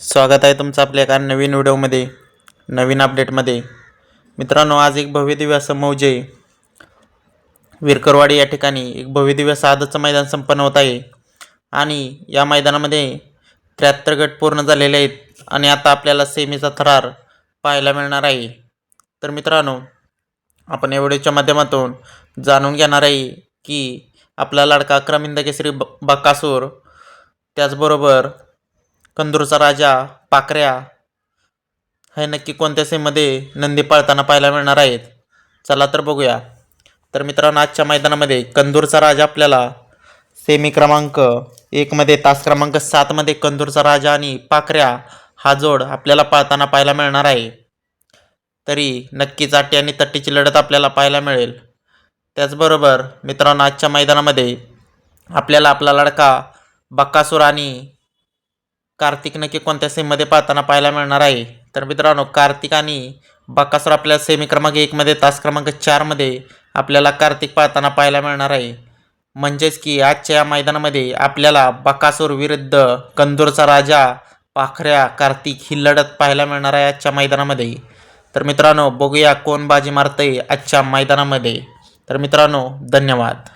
स्वागत आहे तुमचं आपल्या एका नवीन व्हिडिओमध्ये नवीन अपडेटमध्ये मित्रांनो आज एक भव्यदिव्य असं मौजे विरकरवाडी या ठिकाणी एक भव्यदिव्य साधचं मैदान संपन्न होत आहे. आणि या मैदानामध्ये त्र्याहत्तर गट पूर्ण झालेले आहेत आणि आता आपल्याला सेमीचा थरार पाहायला मिळणार आहे. तर मित्रांनो आपण या व्हिडिओच्या माध्यमातून जाणून घेणार आहे की आपला लाडका अक्रमिंद केसरी ब बकासूर त्याचबरोबर कंदूरचा राजा पाकऱ्या हे नक्की कोणत्या सेममध्ये नंदी पाळताना पाहायला मिळणार आहेत? चला तर बघूया. तर मित्रांनो आजच्या मैदानामध्ये कंदूरचा राजा आपल्याला सेमी क्रमांक एकमध्ये तास क्रमांक सातमध्ये कंदूरचा राजा आणि पाकऱ्या हा जोड आपल्याला पाळताना पाहायला मिळणार आहे. तरी नक्कीच आटी आणि तट्टीची लढत आपल्याला पाहायला मिळेल. त्याचबरोबर मित्रांनो आजच्या मैदानामध्ये आपल्याला आपला लडका बक्कासूर आणि कार्तिक नक्की कोणत्या सेममध्ये पाहताना पाहायला मिळणार आहे? तर मित्रांनो कार्तिक आणि बाकासूर आपल्या सेमी क्रमांक एकमध्ये तास क्रमांक चारमध्ये आपल्याला कार्तिक पाहताना पाहायला मिळणार आहे. म्हणजेच की आजच्या या मैदानामध्ये आपल्याला बाकासूर विरुद्ध कंदूरचा राजा पाखऱ्या कार्तिक ही लढत पाहायला मिळणार आहे आजच्या मैदानामध्ये. तर मित्रांनो बघूया कोण बाजी मारतंय आजच्या मैदानामध्ये. तर मित्रांनो धन्यवाद.